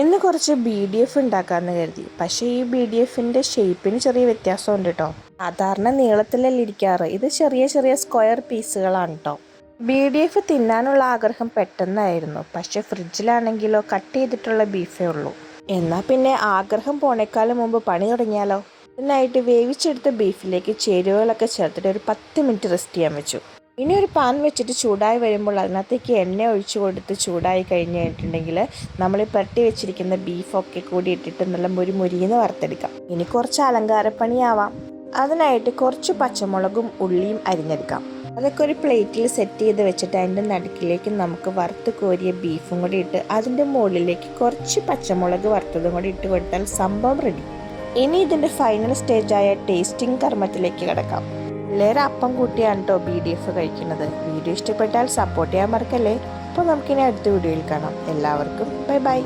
ഇന്ന് കുറച്ച് B D F ഉണ്ടാക്കാമെന്ന് കരുതി. പക്ഷേ ഈ ബി ഡി എഫിന്റെ ഷേപ്പിന് ചെറിയ വ്യത്യാസമുണ്ട് കേട്ടോ സാധാരണ നീളത്തിലല്ല ഇരിക്കാറ്. ഇത് ചെറിയ ചെറിയ സ്ക്വയർ പീസുകളാണ് കേട്ടോ ബി ഡി എഫ് തിന്നാനുള്ള ആഗ്രഹം പെട്ടെന്നായിരുന്നു. പക്ഷേ ഫ്രിഡ്ജിലാണെങ്കിലോ കട്ട് ചെയ്തിട്ടുള്ള ബീഫേ ഉള്ളൂ. എന്നാൽ പിന്നെ ആഗ്രഹം പോണേക്കാളും മുമ്പ് പണി തുടങ്ങിയാലോ? ഇതിനായിട്ട് വേവിച്ചെടുത്ത ബീഫിലേക്ക് ചേരുവകളൊക്കെ ചേർത്തിട്ട് ഒരു പത്ത് മിനിറ്റ് റെസ്റ്റ് ചെയ്യാൻ വെച്ചു. ഇനി ഒരു പാൻ വെച്ചിട്ട് ചൂടായി വരുമ്പോൾ അതിനകത്തേക്ക് എണ്ണ ഒഴിച്ചു കൊടുത്ത് ചൂടായി കഴിഞ്ഞ് കഴിഞ്ഞിട്ടുണ്ടെങ്കിൽ നമ്മൾ പുരട്ടി വെച്ചിരിക്കുന്ന ബീഫൊക്കെ കൂടി ഇട്ടിട്ട് നല്ല മുരി മുരിന്ന് വറുത്തെടുക്കാം. ഇനി കുറച്ച് അലങ്കാരപ്പണിയാവാം. അതിനായിട്ട് കുറച്ച് പച്ചമുളകും ഉള്ളിയും അരിഞ്ഞെടുക്കാം. അതൊക്കെ ഒരു പ്ലേറ്റിൽ സെറ്റ് ചെയ്ത് വെച്ചിട്ട് അതിന്റെ നടുക്കിലേക്ക് നമുക്ക് വറുത്ത് കോരിയ ബീഫും കൂടി ഇട്ട് അതിന്റെ മുകളിലേക്ക് കുറച്ച് പച്ചമുളക് വറുത്തതും കൂടി ഇട്ട് കൊടുത്താൽ സംഭവം റെഡി ഇനി ഇതിന്റെ ഫൈനൽ സ്റ്റേജായ ടേസ്റ്റിംഗ് കർമ്മത്തിലേക്ക് കിടക്കാം. പിള്ളേർ അപ്പം കൂട്ടിയാണ് കേട്ടോ ബി ഡി എഫ് കഴിക്കുന്നത്. വീഡിയോ ഇഷ്ടപ്പെട്ടാൽ സപ്പോർട്ട് ചെയ്യാൻ മറക്കല്ലേ? അപ്പോൾ നമുക്കിനി അടുത്ത വീഡിയോയിൽ കാണാം. എല്ലാവർക്കും ബൈ ബൈ